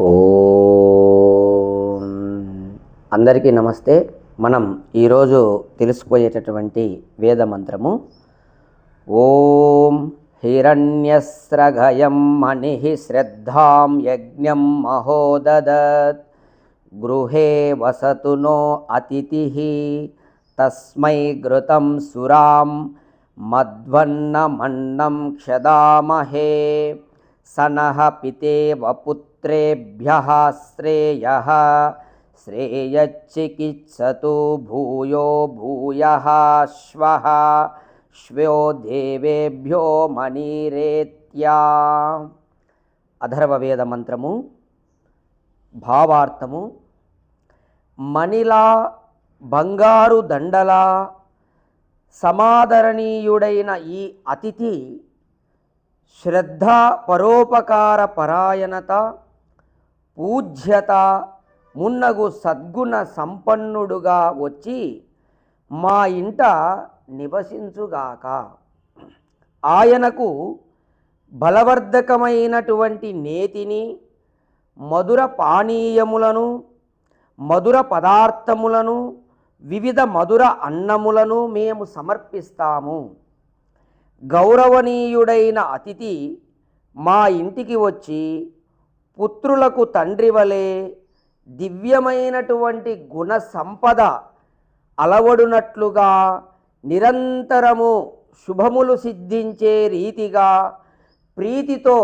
ఓం. అందరికీ నమస్తే. మనం ఈరోజు తెలుసుకోయేటటువంటి వేద మంత్రము ఓం హిరణ్యస్రగయం మణి శ్రద్ధాం యజ్ఞం మహోదదత్. గృహే వసతు నో అతిథి. తస్మై ఘృతం సురాం మధ్వన్నమన్నం క్షదామహే. సనః పితేవ పుత్రేభ్యः శ్రేయः శ్రేయచ్చికిత్సతు భూయో భూయः శ్వः శ్వ్యో దేవేభ్యో మణిరేత్యా అధర్వవేద మంత్రము భావార్థము మణిలా బంగారు దండలా సమాదరణీయుడైన ఈ అతిథి శ్రద్ధ పరోపకార పరాయణత పూజ్యత మున్నగు సద్గుణ సంపన్నుడుగా వచ్చి మా ఇంట నివసించుగాక. ఆయనకు బలవర్ధకమైనటువంటి నేతిని మధుర పానీయములను మధుర పదార్థములను వివిధ మధుర అన్నములను మేము సమర్పిస్తాము. గౌరవనీయుడైన అతిథి మా ఇంటికి వచ్చి పుత్రులకు తండ్రి వలె దివ్యమైనటువంటి గుణ సంపద అలవడునట్లుగా నిరంతరము శుభములు సిద్ధించే రీతిగా ప్రీతితో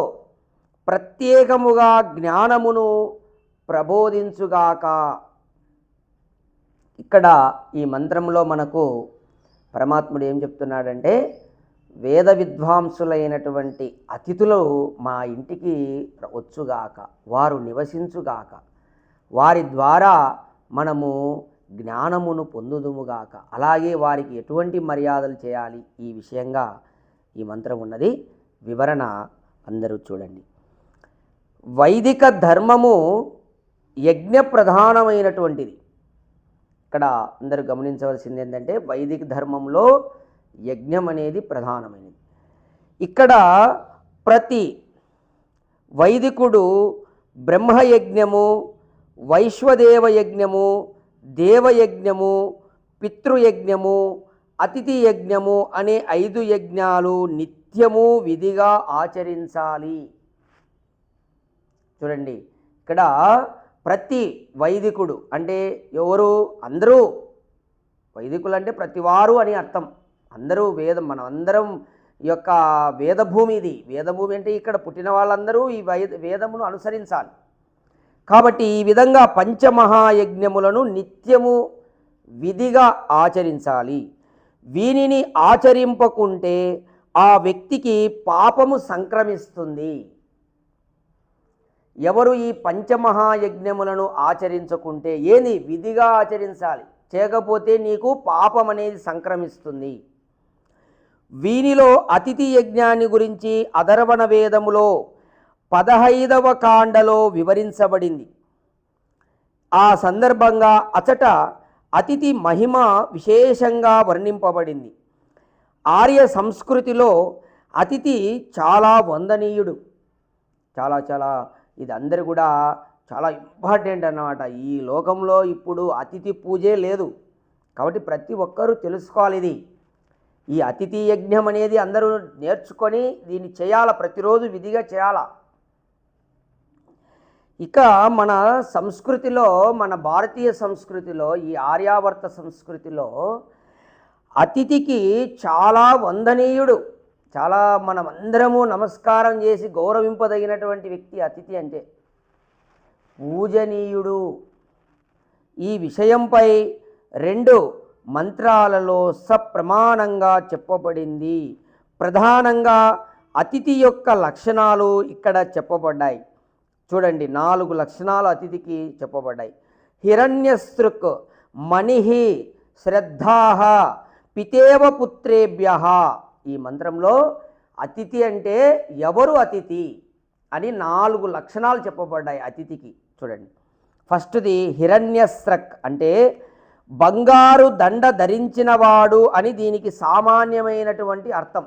ప్రత్యేకముగా జ్ఞానమును ప్రబోధించుగాక. ఇక్కడ ఈ మంత్రంలో మనకు పరమాత్ముడు ఏం చెప్తున్నాడంటే వేద విద్వాంసులైనటువంటి అతిథులు మా ఇంటికి వచ్చుగాక వారు నివసించుగాక వారి ద్వారా మనము జ్ఞానమును పొందుదుముగాక అలాగే వారికి ఎటువంటి మర్యాదలు చేయాలి ఈ విషయంగా ఈ మంత్రం ఉన్నది. వివరణ అందరూ చూడండి. వైదిక ధర్మము యజ్ఞ ప్రధానమైనటువంటిది. ఇక్కడ అందరూ గమనించవలసింది ఏంటంటే వైదిక ధర్మంలో యజ్ఞం అనేది ప్రధానమైనది. ఇక్కడ ప్రతి వైదికుడు బ్రహ్మయజ్ఞము వైశ్వదేవ యజ్ఞము దేవయజ్ఞము పితృయజ్ఞము అతిథి యజ్ఞము అనే ఐదు యజ్ఞాలు నిత్యము విధిగా ఆచరించాలి. చూడండి ఇక్కడ ప్రతి వైదికుడు అంటే ఎవరు? అందరూ. వైదికులు అంటే ప్రతివారు అని అర్థం. అందరూ వేదం మనం అందరం ఈ యొక్క వేదభూమి ఇది. వేదభూమి అంటే ఇక్కడ పుట్టిన వాళ్ళందరూ ఈ వై- వేదమును అనుసరించాలి. కాబట్టి ఈ విధంగా పంచమహాయజ్ఞములను నిత్యము విధిగా ఆచరించాలి. వీనిని ఆచరింపకుంటే ఆ వ్యక్తికి పాపము సంక్రమిస్తుంది. ఎవరు ఈ పంచమహాయజ్ఞములను ఆచరించకుంటే ఏది? విధిగా ఆచరించాలి. చేయకపోతే నీకు పాపం అనేది సంక్రమిస్తుంది. వీనిలో అతిథి యజ్ఞాన్ని గురించి అధర్వణ వేదములో పదహైదవ కాండలో వివరించబడింది. ఆ సందర్భంగా అచట అతిథి మహిమ విశేషంగా వర్ణింపబడింది. ఆర్య సంస్కృతిలో అతిథి చాలా వందనీయుడు. చాలా చాలా ఇది అందరు కూడా చాలా ఇంపార్టెంట్ అన్నమాట. ఈ లోకంలో ఇప్పుడు అతిథి పూజే లేదు. కాబట్టి ప్రతి ఒక్కరూ తెలుసుకోవాలి ఇది. ఈ అతిథి యజ్ఞం అనేది అందరూ నేర్చుకొని దీన్ని చేయాల? ప్రతిరోజు విధిగా చేయాల? ఇక మన సంస్కృతిలో మన భారతీయ సంస్కృతిలో ఈ ఆర్యావర్త సంస్కృతిలో అతిథికి చాలా వందనీయుడు చాలా మనం అందరము నమస్కారం చేసి గౌరవింపదగినటువంటి వ్యక్తి అతిథి అంటే పూజనీయుడు. ఈ విషయంపై రెండు మంత్రాలలో సప్రమాణంగా చెప్పబడింది. ప్రధానంగా అతిథి యొక్క లక్షణాలు ఇక్కడ చెప్పబడ్డాయి. చూడండి నాలుగు లక్షణాలు అతిథికి చెప్పబడ్డాయి. హిరణ్యసృక్ మణిహి శ్రద్ధాహ పితేవ పుత్రేభ్య. ఈ మంత్రంలో అతిథి అంటే ఎవరు అతిథి అని నాలుగు లక్షణాలు చెప్పబడ్డాయి అతిథికి. చూడండి ఫస్ట్ది హిరణ్యస్రక్ అంటే బంగారు దండ ధరించినవాడు అని దీనికి సామాన్యమైనటువంటి అర్థం.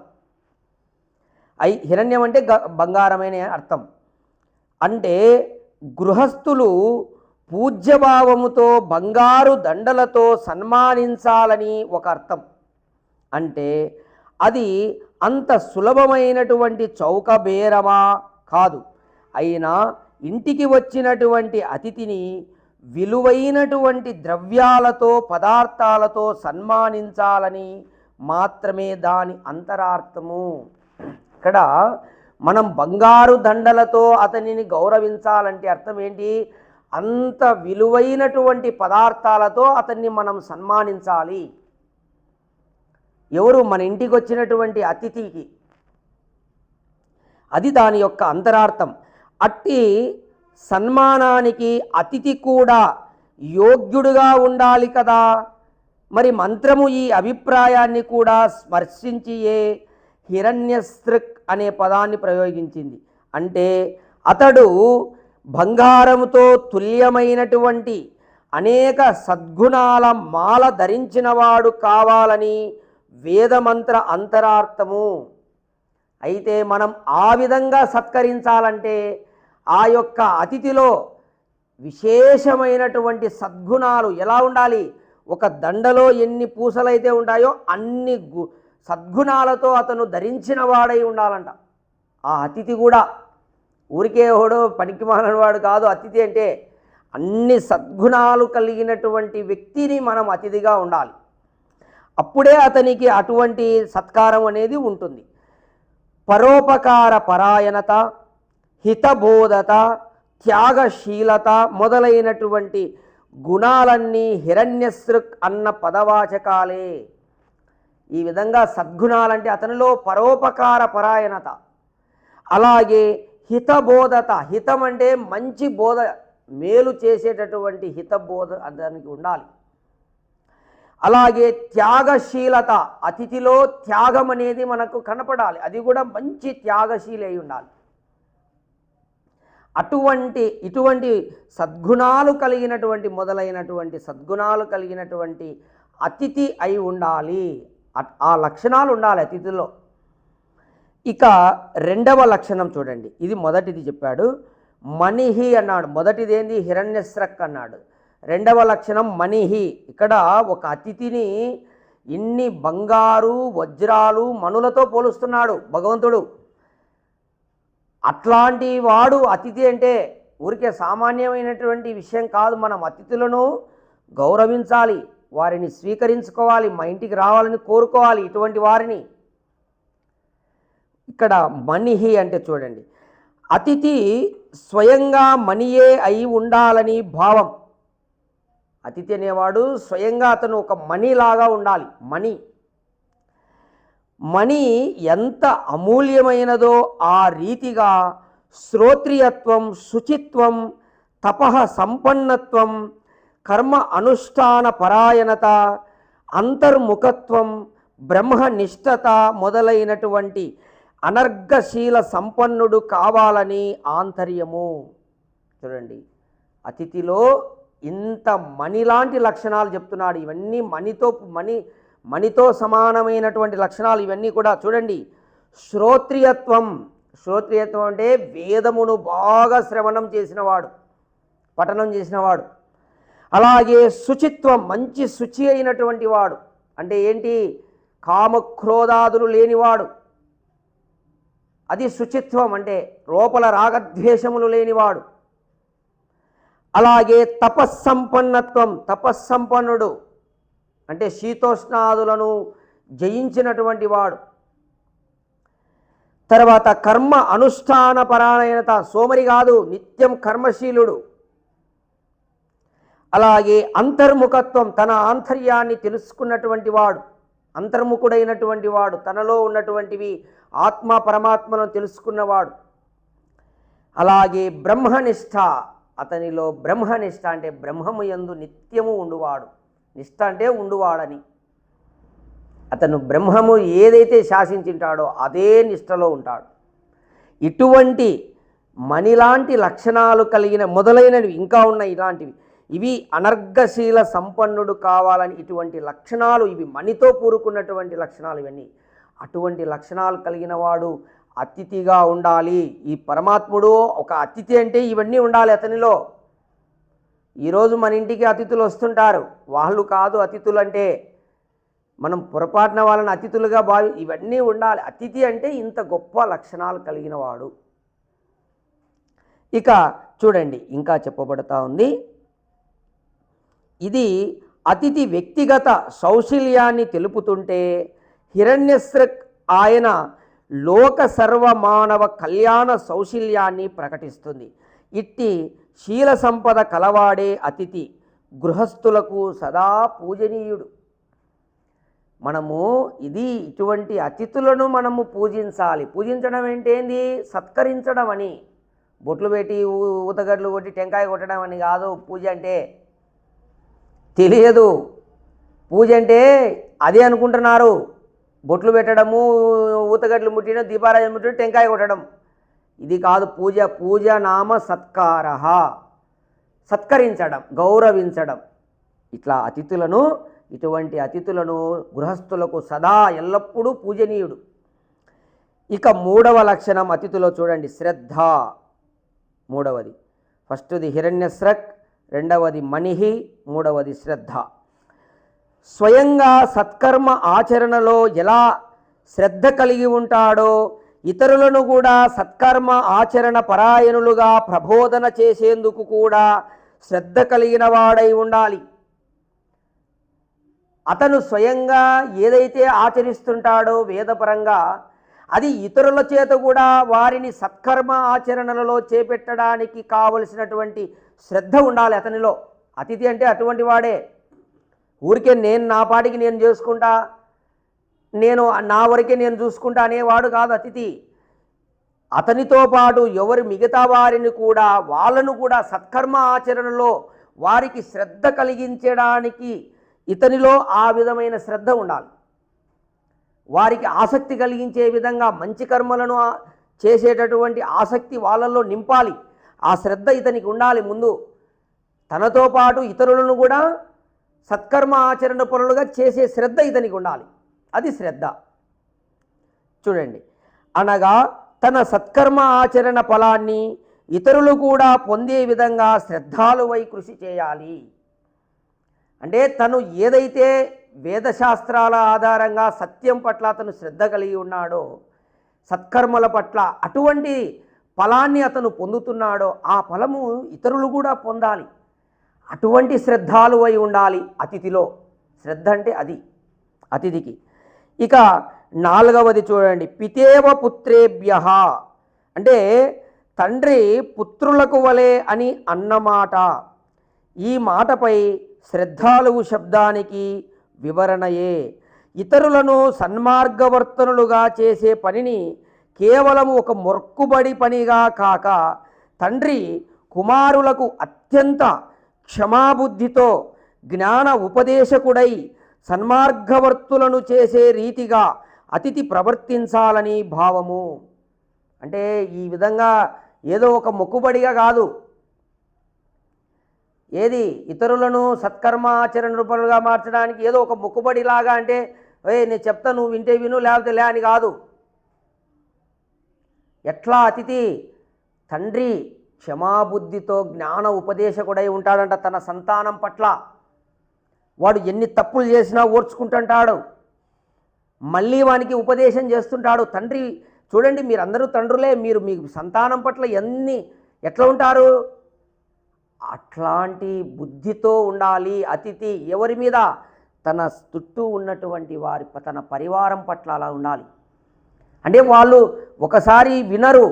ఐ హిరణ్యం అంటే గ బంగారమైన అర్థం. అంటే గృహస్థులు పూజ్యభావముతో బంగారు దండలతో సన్మానించాలని ఒక అర్థం. అంటే అది అంత సులభమైనటువంటి చౌకబేరమా కాదు. అయినా ఇంటికి వచ్చినటువంటి అతిథిని విలువైనటువంటి ద్రవ్యాలతో పదార్థాలతో సన్మానించాలని మాత్రమే దాని అంతరార్థము. ఇక్కడ మనం బంగారు దండలతో అతనిని గౌరవించాలంటే అర్థం ఏంటి? అంత విలువైనటువంటి పదార్థాలతో అతన్ని మనం సన్మానించాలి. ఎవరు మన ఇంటికి వచ్చినటువంటి అతిథికి? అది దాని యొక్క అంతరార్థం. అట్టి సన్మానానికి అతిథి కూడా యోగ్యుడుగా ఉండాలి కదా. మరి మంత్రము ఈ అభిప్రాయాన్ని కూడా స్పర్శించియే హిరణ్యస్త్రిక్ అనే పదాన్ని ప్రయోగించింది. అంటే అతడు బంగారముతో తుల్యమైనటువంటి అనేక సద్గుణాల మాల ధరించినవాడు కావాలని వేదమంత్ర అంతరార్థము. అయితే మనం ఆ విధంగా సత్కరించాలంటే ఆ యొక్క అతిథిలో విశేషమైనటువంటి సద్గుణాలు ఎలా ఉండాలి? ఒక దండలో ఎన్ని పూసలైతే ఉంటాయో అన్ని గు సద్గుణాలతో అతను ధరించిన వాడై ఉండాలంట. ఆ అతిథి కూడా ఊరికే ఎవడో పనికి వాడు కాదు. అతిథి అంటే అన్ని సద్గుణాలు కలిగినటువంటి వ్యక్తిని మనం అతిథిగా ఉండాలి. అప్పుడే అతనికి అటువంటి సత్కారం అనేది ఉంటుంది. పరోపకార పరాయణత హితబోధత త్యాగశీలత మొదలైనటువంటి గుణాలన్నీ హిరణ్యసృక్ అన్న పదవాచకాలే. ఈ విధంగా సద్గుణాలంటే అతనిలో పరోపకార పరాయణత. అలాగే హితబోధత హితం అంటే మంచి బోధ మేలు చేసేటటువంటి హితబోధ అతనికి ఉండాలి. అలాగే త్యాగశీలత అతిథిలో త్యాగం అనేది మనకు కనపడాలి. అది కూడా మంచి త్యాగశీలి అయి ఉండాలి. అటువంటి ఇటువంటి సద్గుణాలు కలిగినటువంటి మొదలైనటువంటి సద్గుణాలు కలిగినటువంటి అతిథి అయి ఉండాలి. ఆ లక్షణాలు ఉండాలి అతిథిలో ఇక రెండవ లక్షణం చూడండి. ఇది మొదటిది చెప్పాడు. మణిహి అన్నాడు. మొదటిది ఏంది హిరణ్యస్రక్ అన్నాడు. రెండవ లక్షణం మణిహి. ఇక్కడ ఒక అతిథిని ఇన్ని బంగారు వజ్రాలు మణులతో పోలుస్తున్నాడు భగవంతుడు. అట్లాంటి వాడు అతిథి అంటే ఊరికే సామాన్యమైనటువంటి విషయం కాదు. మనం అతిథులను గౌరవించాలి వారిని స్వీకరించుకోవాలి మా ఇంటికి రావాలని కోరుకోవాలి ఇటువంటి వారిని. ఇక్కడ మణిహి అంటే చూడండి. అతిథి స్వయంగా మణియే అయి ఉండాలని భావం. అతిథి అనేవాడు స్వయంగా అతను ఒక మణిలాగా ఉండాలి. మణి మణి ఎంత అమూల్యమైనదో ఆ రీతిగా శ్రోత్రియత్వం శుచిత్వం తపః సంపన్నత్వం కర్మ అనుష్ఠాన పరాయణత అంతర్ముఖత్వం బ్రహ్మనిష్టత మొదలైనటువంటి అనర్గశీల సంపన్నుడు కావాలని ఆంతర్యము. చూడండి అతిథిలో ఇంత మణిలాంటి లక్షణాలు చెప్తున్నాడు. ఇవన్నీ మణితో మణి మణితో సమానమైనటువంటి లక్షణాలు ఇవన్నీ కూడా చూడండి. శ్రోత్రియత్వం. శ్రోత్రియత్వం అంటే వేదమును బాగా శ్రవణం చేసినవాడు పఠనం చేసినవాడు. అలాగే శుచిత్వం మంచి శుచి అయినటువంటి వాడు. అంటే ఏంటి? కామక్రోధాదులు లేనివాడు. అది శుచిత్వం అంటే లోపల రాగద్వేషములు లేనివాడు. అలాగే తపస్సంపన్నత్వం. తపస్సంపన్నుడు. అంటే శీతోష్ణాదులను జయించినటువంటి వాడు. తర్వాత కర్మ అనుష్ఠాన పరాయణత సోమరి కాదు నిత్యం కర్మశీలుడు. అలాగే అంతర్ముఖత్వం తన ఆంతర్యాన్ని తెలుసుకున్నటువంటి వాడు అంతర్ముఖుడైనటువంటి వాడు తనలో ఉన్నటువంటివి ఆత్మ పరమాత్మను తెలుసుకున్నవాడు. అలాగే బ్రహ్మనిష్ట అతనిలో బ్రహ్మనిష్ట అంటే బ్రహ్మము యందు నిత్యము ఉండువాడు. నిష్ఠ అంటే ఉండువాడని. అతను బ్రహ్మము ఏదైతే శాసించింటాడో అదే నిష్టలో ఉంటాడు. ఇటువంటి మణిలాంటి లక్షణాలు కలిగిన మొదలైనవి ఇంకా ఉన్నాయి ఇలాంటివి. ఇవి అనర్గశీల సంపన్నుడు కావాలని ఇటువంటి లక్షణాలు ఇవి మణితో కూరుకున్నటువంటి లక్షణాలు ఇవన్నీ. అటువంటి లక్షణాలు కలిగిన వాడు అతిథిగా ఉండాలి. ఈ పరమాత్ముడు ఒక అతిథి అంటే ఇవన్నీ ఉండాలి అతనిలో. ఈరోజు మన ఇంటికి అతిథులు వస్తుంటారు. వాళ్ళు కాదు అతిథులు అంటే మనం పొరపాటున వాళ్ళని అతిథులుగా భావి ఇవన్నీ ఉండాలి. అతిథి అంటే ఇంత గొప్ప లక్షణాలు కలిగిన వాడు ఇక చూడండి ఇంకా చెప్పబడతా ఉంది. ఇది అతిథి వ్యక్తిగత సౌశల్యాన్ని తెలుపుతుంటే హిరణ్యస్రక్ ఆయన లోక సర్వమానవ కళ్యాణ సౌశల్యాన్ని ప్రకటిస్తుంది. ఇట్టి శీల సంపద కలవాడే అతిథి గృహస్థులకు సదా పూజనీయుడు. మనము ఇది ఇటువంటి అతిథులను మనము పూజించాలి. పూజించడం ఏంటేంది? సత్కరించడం అని. బొట్లు పెట్టి ఊతగడ్లు కొట్టి టెంకాయ కొట్టడం అని కాదు. పూజ అంటే తెలియదు. పూజ అంటే అదే అనుకుంటున్నారు. బొట్లు పెట్టడము ఊతగడ్లు ముట్టిన దీపారాజన ముట్టిన టెంకాయ కొట్టడం ఇది కాదు పూజ పూజ నామ సత్కార. సత్కరించడం గౌరవించడం. ఇట్లా అతిథులను ఇటువంటి అతిథులను గృహస్థులకు సదా ఎల్లప్పుడూ పూజనీయుడు. ఇక మూడవ లక్షణం అతిథులో చూడండి శ్రద్ధ. మూడవది. ఫస్ట్ది హిరణ్యస్రక్ రెండవది మణిహి మూడవది శ్రద్ధ. స్వయంగా సత్కర్మ ఆచరణలో ఎలా శ్రద్ధ కలిగి ఉంటాడో ఇతరులను కూడా సత్కర్మ ఆచరణ పరాయణులుగా ప్రబోధన చేసేందుకు కూడా శ్రద్ధ కలిగిన వాడై ఉండాలి. అతను స్వయంగా ఏదైతే ఆచరిస్తుంటాడో వేదపరంగా అది ఇతరుల చేత కూడా వారిని సత్కర్మ ఆచరణలలో చేపెట్టడానికి కావలసినటువంటి శ్రద్ధ ఉండాలి అతనిలో. అతిథి అంటే అటువంటి వాడే. ఊరికే నేను నా పాటికి నేను చేసుకుంటా నేను నా వరకే నేను చూసుకుంటా అనేవాడు కాదు అతిథి. అతనితో పాటు ఎవరు మిగతా వారిని కూడా వాళ్ళను కూడా సత్కర్మ ఆచరణలో వారికి శ్రద్ధ కలిగించడానికి ఇతనిలో ఆ విధమైన శ్రద్ధ ఉండాలి. వారికి ఆసక్తి కలిగించే విధంగా మంచి కర్మలను చేసేటటువంటి ఆసక్తి వాళ్ళల్లో నింపాలి. ఆ శ్రద్ధ ఇతనికి ఉండాలి ముందు. తనతో పాటు ఇతరులను కూడా సత్కర్మ ఆచరణ పనులుగా చేసే శ్రద్ధ ఇతనికి ఉండాలి. అది శ్రద్ధ. చూడండి. అనగా తన సత్కర్మ ఆచరణ ఫలాన్ని ఇతరులు కూడా పొందే విధంగా శ్రద్ధాలువై కృషి చేయాలి. అంటే తను ఏదైతే వేదశాస్త్రాల ఆధారంగా సత్యం పట్ల అతను శ్రద్ధ కలిగి ఉన్నాడో సత్కర్మల పట్ల అటువంటి ఫలాన్ని అతను పొందుతున్నాడో ఆ ఫలము ఇతరులు కూడా పొందాలి. అటువంటి శ్రద్ధాలువై ఉండాలి అతిథిలో. శ్రద్ధ అంటే అది అతిథికి. ఇక నాలుగవది చూడండి. పితేవ పుత్రేభ్య. అంటే తండ్రి పుత్రులకు వలె అని అన్నమాట. ఈ మాటపై శ్రద్ధాలువు శబ్దానికి వివరణయే. ఇతరులను సన్మార్గవర్తనులుగా చేసే పనిని కేవలం ఒక మొక్కుబడి పనిగా కాక తండ్రి కుమారులకు అత్యంత క్షమాబుద్ధితో జ్ఞాన ఉపదేశకుడై సన్మార్గవర్తులను చేసే రీతిగా అతిథి ప్రవర్తించాలని భావము. అంటే ఈ విధంగా ఏదో ఒక మొక్కుబడిగా కాదు. ఏది ఇతరులను సత్కర్మాచరణ రూపాలుగా మార్చడానికి ఏదో ఒక మొక్కుబడిలాగా అంటే ఏ నేను చెప్తా నువ్వు వింటే విను లేకపోతే లే అని కాదు. ఎట్లా అతిథి తండ్రి క్షమాబుద్ధితో జ్ఞాన ఉపదేశకుడై ఉంటాడంట తన సంతానం పట్ల. వాడు ఎన్ని తప్పులు చేసినా ఓర్చుకుంటుంటాడు. మళ్ళీ వానికి ఉపదేశం చేస్తుంటాడు. తండ్రి చూడండి మీరందరూ తండ్రులే మీరు మీ సంతానం పట్ల ఎన్ని ఎట్లా ఉంటారు? అట్లాంటి బుద్ధితో ఉండాలి. అతిథి ఎవరి మీద? తన చుట్టూ ఉన్నటువంటి వారి తన పరివారం పట్ల అలా ఉండాలి. అంటే వాళ్ళు ఒకసారి వినరు.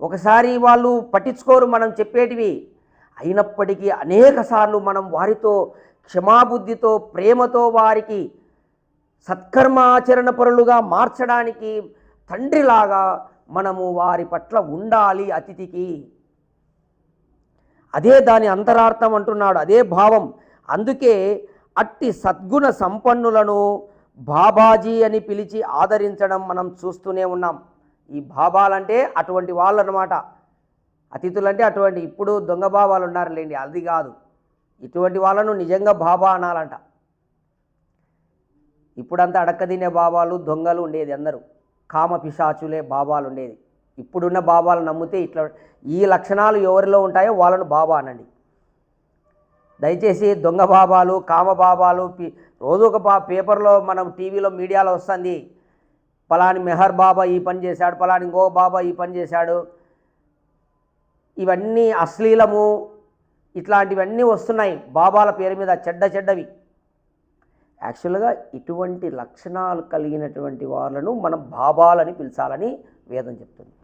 ఒకసారి వాళ్ళు పట్టించుకోరు మనం చెప్పేటివి. అయినప్పటికీ అనేక సార్లు మనం వారితో క్షమాబుద్ధితో ప్రేమతో వారికి సత్కర్మ ఆచరణ పరులుగా మార్చడానికి తండ్రిలాగా మనము వారి పట్ల ఉండాలి అతిథికి. అదే దాని అంతరార్థం అంటున్నాడు అదే భావం. అందుకే అట్టి సద్గుణ సంపన్నులను బాబాజీ అని పిలిచి ఆదరించడం మనం చూస్తూనే ఉన్నాం. ఈ బాబాలంటే అటువంటి వాళ్ళు అనమాట అతిథులంటే అటువంటి ఇప్పుడు దొంగ బాబాలు ఉన్నారులేండి అది కాదు. ఇటువంటి వాళ్ళను నిజంగా బాబా అనాలంట. ఇప్పుడంతా అడక్కదినే బాబాలు దొంగలు ఉండేది అందరూ. కామ పిశాచులే బాబాలు ఉండేది. ఇప్పుడున్న బాబాలు నమ్మితే ఇట్లా ఈ లక్షణాలు ఎవరిలో ఉంటాయో వాళ్ళను బాబా అనండి. దయచేసి దొంగ బాబాలు కామ బాబాలు రోజు ఒక పా పేపర్లో మనం టీవీలో మీడియాలో వస్తుంది. పలాని మెహర్ బాబా ఈ పని చేశాడు పలాని ఇంకో బాబా ఈ పని చేశాడు. ఇవన్నీ అశ్లీలము ఇట్లాంటివన్నీ వస్తున్నాయి. బాబాల పేరు మీద చెడ్డ చెడ్డవి. యాక్చువల్గా ఇటువంటి లక్షణాలు కలిగినటువంటి వాళ్ళను మనం బాబాలని పిలిచాలని వేదం చెప్తుంది.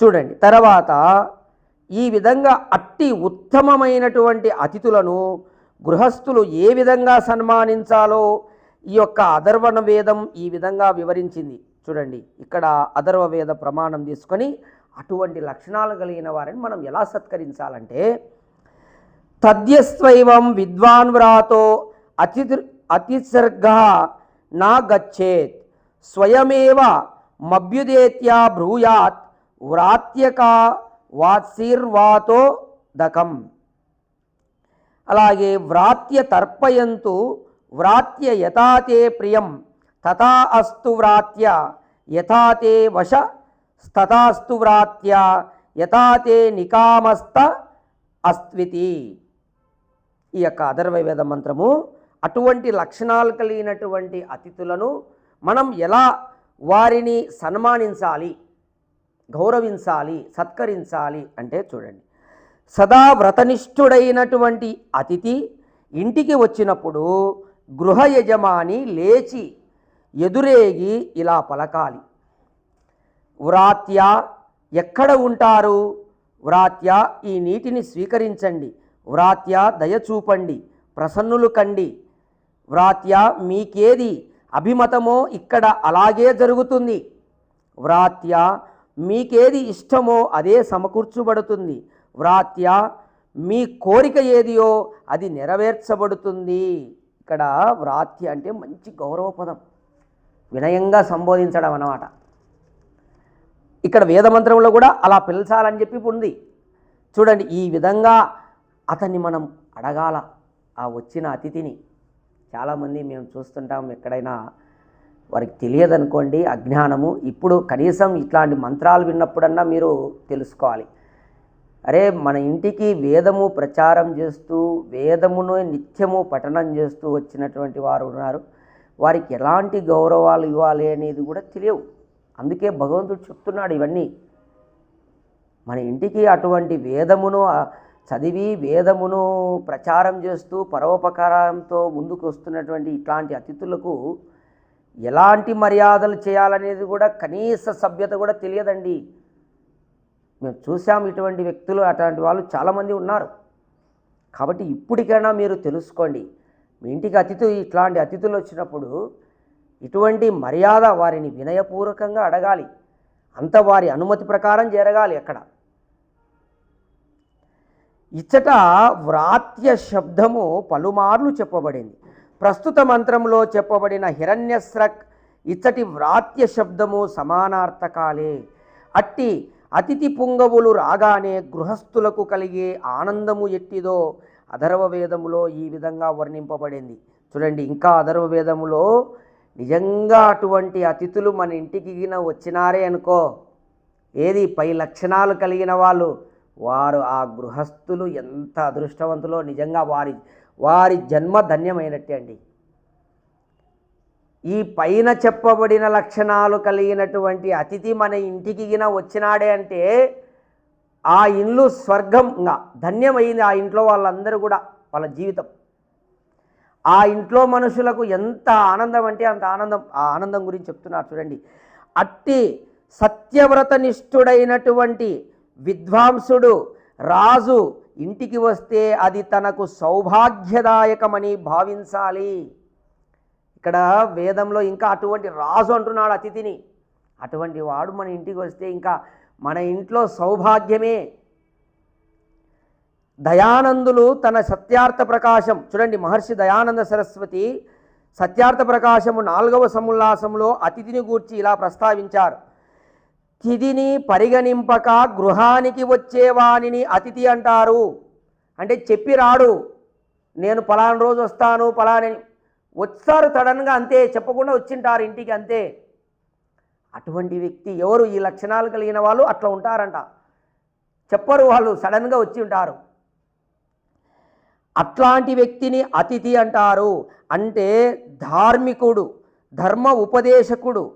చూడండి తర్వాత ఈ విధంగా అట్టి ఉత్తమమైనటువంటి అతిథులను గృహస్థులు ఏ విధంగా సన్మానించాలో ఈ యొక్క అధర్వణ వేదం ఈ విధంగా వివరించింది. చూడండి ఇక్కడ అధర్వ వేద ప్రమాణం తీసుకొని అటువంటి లక్షణాలు కలిగిన వారిని మనం ఎలా సత్కరించాలంటే తద్యస్వైవం విద్వాన్ వ్రాతో అతిథి అతిసర్గ నా గచ్చేత్ స్వయమేవ మభ్యుదేత్యా బ్రూయాత్ వ్రాత్యక వాత్సీర్వాతో దకం. అలాగే వ్రాత్య తర్పయంతు వ్రాత్య యథాతే ప్రియం తథా అస్తు వ్రాత్య యథాతే వశ స్థతాస్తు వ్రాత్య యథాతే నికామస్త అస్త్వితి. ఈ యొక్క అధర్వవేద మంత్రము అటువంటి లక్షణాలు కలిగినటువంటి అతిథులను మనం ఎలా వారిని సన్మానించాలి గౌరవించాలి సత్కరించాలి అంటే చూడండి. సదా వ్రతనిష్ఠుడైనటువంటి అతిథి ఇంటికి వచ్చినప్పుడు గృహ యజమాని లేచి ఎదురేగి ఇలా పలకాలి. వ్రాత్య ఎక్కడ ఉంటారు? వ్రాత్య ఈ నీటిని స్వీకరించండి. వ్రాత్య దయచూపండి ప్రసన్నులు కండి. వ్రాత్య మీకేది అభిమతమో ఇక్కడ అలాగే జరుగుతుంది. వ్రాత్య మీకేది ఇష్టమో అదే సమకూర్చబడుతుంది. వ్రాత్య మీ కోరిక ఏదియో అది నెరవేర్చబడుతుంది. ఇక్కడ వ్రాత్య అంటే మంచి గౌరవపదం వినయంగా సంబోధించడం అన్నమాట. ఇక్కడ వేదమంత్రంలో కూడా అలా పిలిచాలని చెప్పి ఉంది. చూడండి ఈ విధంగా అతన్ని మనం అడగాల ఆ వచ్చిన అతిథిని. చాలామంది మేము చూస్తుంటాం ఎక్కడైనా వారికి తెలియదనుకోండి అజ్ఞానము. ఇప్పుడు కనీసం ఇట్లాంటి మంత్రాలు విన్నప్పుడన్నా మీరు తెలుసుకోవాలి. అరే మన ఇంటికి వేదము ప్రచారం చేస్తూ వేదమును నిత్యము పఠనం చేస్తూ వచ్చినటువంటి వారు ఉన్నారు. వారికి ఎలాంటి గౌరవాలు ఇవ్వాలి అనేది కూడా తెలియవు. అందుకే భగవంతుడు చెప్తున్నాడు ఇవన్నీ. మన ఇంటికి అటువంటి వేదమును చదివి వేదమును ప్రచారం చేస్తూ పరోపకారంతో ముందుకు వస్తున్నటువంటి ఇట్లాంటి అతిథులకు ఎలాంటి మర్యాదలు చేయాలనేది కూడా కనీస సభ్యత కూడా తెలియదండి. మేము చూసాం ఇటువంటి వ్యక్తులు అటువంటి వాళ్ళు చాలామంది ఉన్నారు. కాబట్టి ఇప్పటికైనా మీరు తెలుసుకోండి. మీ ఇంటికి అతిథి ఇట్లాంటి అతిథులు వచ్చినప్పుడు ఇటువంటి మర్యాద వారిని వినయపూర్వకంగా అడగాలి. అంత వారి అనుమతి ప్రకారం జరగాలి అక్కడ. ఇచ్చట వ్రాత్య శబ్దము పలుమార్లు చెప్పబడింది. ప్రస్తుత మంత్రంలో చెప్పబడిన హిరణ్యస్రక్ ఇచ్చటి వ్రాత్య శబ్దము సమానార్థకాలే. అట్టి అతిథి పుంగవులు రాగానే గృహస్థులకు కలిగే ఆనందము ఎట్టిదో అధర్వ వేదములో ఈ విధంగా వర్ణింపబడింది. చూడండి ఇంకా అధర్వ వేదములో నిజంగా అటువంటి అతిథులు మన ఇంటికి వచ్చినారే అనుకో. ఏది పై లక్షణాలు కలిగిన వాళ్ళు? వారు ఆ గృహస్థులు ఎంత అదృష్టవంతులో నిజంగా వారి వారి జన్మ ధన్యమైనట్టే అండి. ఈ పైన చెప్పబడిన లక్షణాలు కలిగినటువంటి అతిథి మన ఇంటికి గిన వచ్చినాడే అంటే ఆ ఇల్లు స్వర్గంగా ధన్యమైంది ఆ ఇంట్లో వాళ్ళందరూ కూడా వాళ్ళ జీవితం. ఆ ఇంట్లో మనుషులకు ఎంత ఆనందం అంటే అంత ఆనందం ఆ ఆనందం గురించి చెప్తున్నారు చూడండి. అట్టి సత్యవ్రత నిష్ఠుడైనటువంటి విద్వాంసుడు రాజు ఇంటికి వస్తే అది తనకు సౌభాగ్యదాయకమని భావించాలి. ఇక్కడ వేదంలో ఇంకా అటువంటి రాజు అంటున్నాడు అతిథిని. అటువంటి వాడు మన ఇంటికి వస్తే ఇంకా మన ఇంట్లో సౌభాగ్యమే. దయానందులు తన సత్యార్థ ప్రకాశం. చూడండి మహర్షి దయానంద సరస్వతి సత్యార్థ ప్రకాశము నాలుగవ సముల్లాసంలో అతిథిని గూర్చి ఇలా ప్రస్తావించారు. తిథిని పరిగణింపక గృహానికి వచ్చేవానిని అతిథి అంటారు. అంటే చెప్పి రాడు నేను పలానా రోజు వస్తాను పలాని వస్తారు సడన్గా అంతే చెప్పకుండా వచ్చింటారు ఇంటికి అంతే. అటువంటి వ్యక్తి ఎవరు? ఈ లక్షణాలు కలిగిన వాళ్ళు అట్లా ఉంటారంట. చెప్పరు వాళ్ళు సడన్గా వచ్చి ఉంటారు. అట్లాంటి వ్యక్తిని అతిథి అంటారు. అంటే ధార్మికుడు ధర్మ ఉపదేశకుడు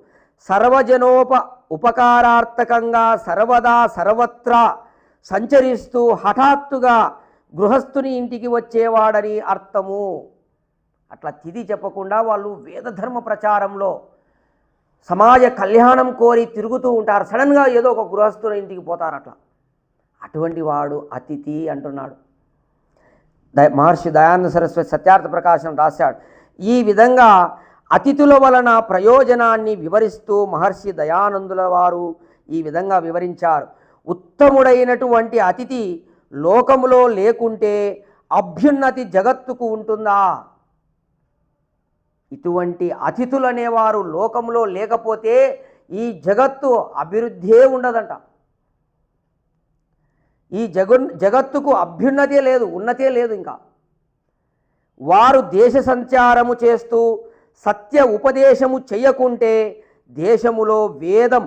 సర్వజనోప ఉపకారార్థకంగా సర్వదా సర్వత్రా సంచరిస్తూ హఠాత్తుగా గృహస్థుని ఇంటికి వచ్చేవాడని అర్థము. అట్లా తిథి చెప్పకుండా వాళ్ళు వేదధర్మ ప్రచారంలో సమాజ కళ్యాణం కోరి తిరుగుతూ ఉంటారు. సడన్గా ఏదో ఒక గృహస్థుని ఇంటికి పోతారు అట్లా అటువంటి వాడు అతిథి అంటున్నాడు. మహర్షి దయానంద సరస్వతి సత్యార్థ ప్రకాశం రాశాడు. ఈ విధంగా అతిథుల వలన ప్రయోజనాన్ని వివరిస్తూ మహర్షి దయానందుల వారు ఈ విధంగా వివరించారు. ఉత్తముడైనటువంటి అతిథి లోకములో లేకుంటే అభ్యున్నతి జగత్తుకు ఉంటుందా? ఇటువంటి అతిథులు అనేవారు లోకంలో లేకపోతే ఈ జగత్తు అభివృద్ధే ఉండదంట. ఈ జగ జగత్తుకు అభ్యున్నతే లేదు ఉన్నతే లేదు ఇంకా. వారు దేశ సంచారము చేస్తూ సత్య ఉపదేశము చేయకుంటే దేశములో వేదం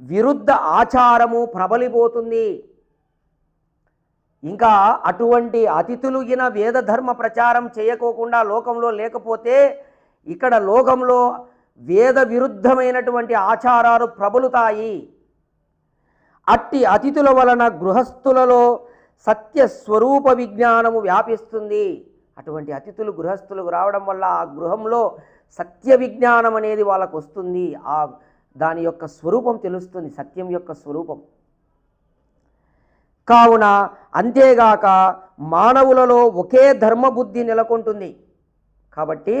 విరుద్ధ ఆచారము ప్రబలిపోతుంది. ఇంకా అటువంటి అతిథులుగిన వేద ధర్మ ప్రచారం చేయకోకుండా లోకంలో లేకపోతే ఇక్కడ లోకంలో వేద విరుద్ధమైనటువంటి ఆచారాలు ప్రబలుతాయి. అట్టి అతిథుల వలన గృహస్థులలో సత్య స్వరూప విజ్ఞానము వ్యాపిస్తుంది. అటువంటి అతిథులు గృహస్థులకు రావడం వల్ల ఆ గృహంలో సత్య విజ్ఞానం అనేది వాళ్ళకు వస్తుంది. ఆ దాని యొక్క స్వరూపం తెలుస్తుంది సత్యం యొక్క స్వరూపం. కావున అంతేగాక మానవులలో ఒకే ధర్మబుద్ధి నెలకొంటుంది. కాబట్టి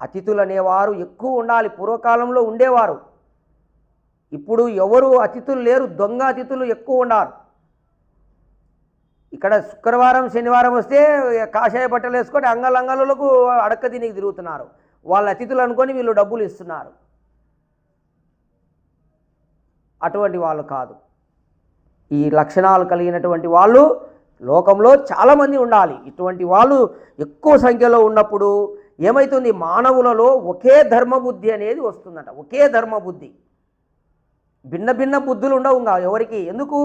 అతిథులు అనేవారు ఎక్కువ ఉండాలి. పూర్వకాలంలో ఉండేవారు. ఇప్పుడు ఎవరు అతిథులు లేరు దొంగ అతిథులు ఎక్కువ ఉన్నారు. ఇక్కడ శుక్రవారం శనివారం వస్తే కాషాయ బట్టలు వేసుకొని అంగలంగలకు అడక్క దీనికి తిరుగుతున్నారు. వాళ్ళ అతిథులు అనుకొని వీళ్ళు డబ్బులు ఇస్తున్నారు. అటువంటి వాళ్ళు కాదు. ఈ లక్షణాలు కలిగినటువంటి వాళ్ళు లోకంలో చాలామంది ఉండాలి. ఇటువంటి వాళ్ళు ఎక్కువ సంఖ్యలో ఉన్నప్పుడు ఏమవుతుంది మానవులలో ఒకే ధర్మబుద్ధి అనేది వస్తుందట. ఒకే ధర్మబుద్ధి. భిన్న భిన్న బుద్ధులు ఉండవు ఇంకా ఎవరికి? ఎందుకు?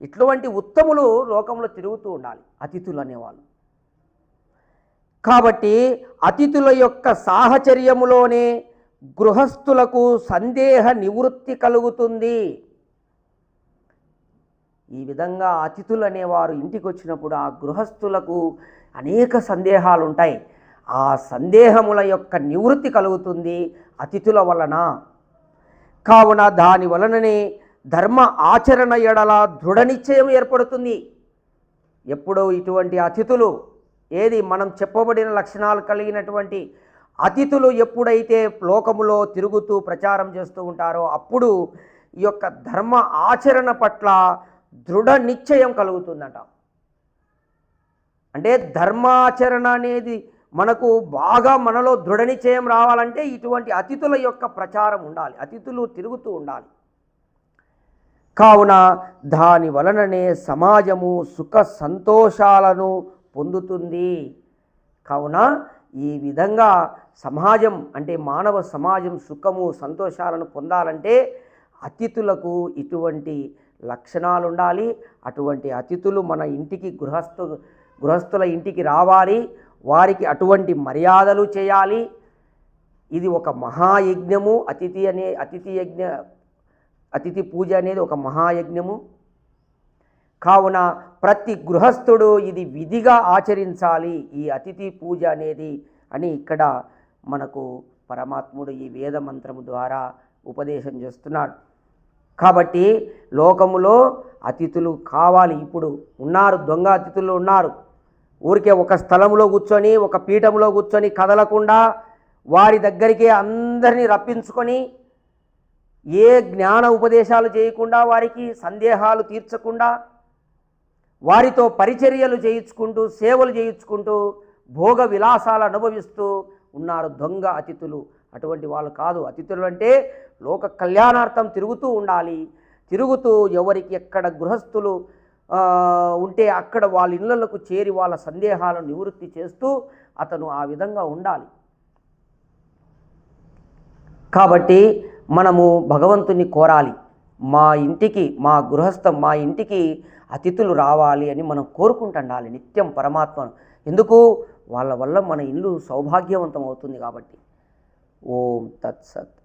ఇటువంటి ఉత్తములు లోకంలో తిరుగుతూ ఉండాలి అతిథులు అనేవాళ్ళు. కాబట్టి అతిథుల యొక్క సాహచర్యములోనే గృహస్థులకు సందేహ నివృత్తి కలుగుతుంది. ఈ విధంగా అతిథులు అనేవారు ఇంటికి వచ్చినప్పుడు ఆ గృహస్థులకు అనేక సందేహాలు ఉంటాయి ఆ సందేహముల యొక్క నివృత్తి కలుగుతుంది అతిథుల వలన. కావున దాని వలననే ధర్మ ఆచరణ ఎడల దృఢ నిశ్చయం ఏర్పడుతుంది. ఎప్పుడో ఇటువంటి అతిథులు ఏది మనం చెప్పబడిన లక్షణాలు కలిగినటువంటి అతిథులు ఎప్పుడైతే లోకములో తిరుగుతూ ప్రచారం చేస్తూ ఉంటారో అప్పుడు ఈ యొక్క ధర్మ ఆచరణ పట్ల దృఢ నిశ్చయం కలుగుతుందట. అంటే ధర్మాచరణ అనేది మనకు బాగా మనలో దృఢ నిశ్చయం రావాలంటే ఇటువంటి అతిథుల యొక్క ప్రచారం ఉండాలి. అతిథులు తిరుగుతూ ఉండాలి. కావున దాని వలననే సమాజము సుఖ సంతోషాలను పొందుతుంది. కావున ఈ విధంగా సమాజం అంటే మానవ సమాజం సుఖము సంతోషాలను పొందాలంటే అతిథులకు ఇటువంటి లక్షణాలు ఉండాలి అటువంటి అతిథులు మన ఇంటికి గృహస్థు గృహస్థుల ఇంటికి రావాలి. వారికి అటువంటి మర్యాదలు చేయాలి. ఇది ఒక మహాయజ్ఞము. అతిథి అనే అతిథి యజ్ఞ అతిథి పూజ అనేది ఒక మహాయజ్ఞము. కావున ప్రతి గృహస్థుడు ఇది విధిగా ఆచరించాలి. ఈ అతిథి పూజ అనేది అని ఇక్కడ మనకు పరమాత్ముడు ఈ వేద మంత్రము ద్వారా ఉపదేశం చేస్తున్నాడు. కాబట్టి లోకములో అతిథులు కావాలి. ఇప్పుడు ఉన్నారు దొంగ అతిథులు ఉన్నారు. ఊరికే ఒక స్థలంలో కూర్చొని ఒక పీఠంలో కూర్చొని కదలకుండా వారి దగ్గరికి అందరినీ రప్పించుకొని ఏ జ్ఞాన ఉపదేశాలు చేయకుండా వారికి సందేహాలు తీర్చకుండా వారితో పరిచర్యలు చేయించుకుంటూ సేవలు చేయించుకుంటూ భోగ విలాసాలు అనుభవిస్తూ ఉన్నారు దొంగ అతిథులు. అటువంటి వాళ్ళు కాదు. అతిథులు అంటే లోక కళ్యాణార్థం తిరుగుతూ ఉండాలి. తిరుగుతూ ఎవరికి ఎక్కడ గృహస్థులు ఉంటే అక్కడ వాళ్ళ ఇళ్ళలకు చేరి వాళ్ళ సందేహాలను నివృత్తి చేస్తూ అతను ఆ విధంగా ఉండాలి. కాబట్టి మనము భగవంతుని కోరాలి. మా ఇంటికి మా గృహస్థం మా ఇంటికి అతిథులు రావాలి అని మనం కోరుకుంటుండాలి నిత్యం పరమాత్మను. ఎందుకు? వాళ్ళ వల్ల మన ఇల్లు సౌభాగ్యవంతం అవుతుంది కాబట్టి. ఓం తత్సత్.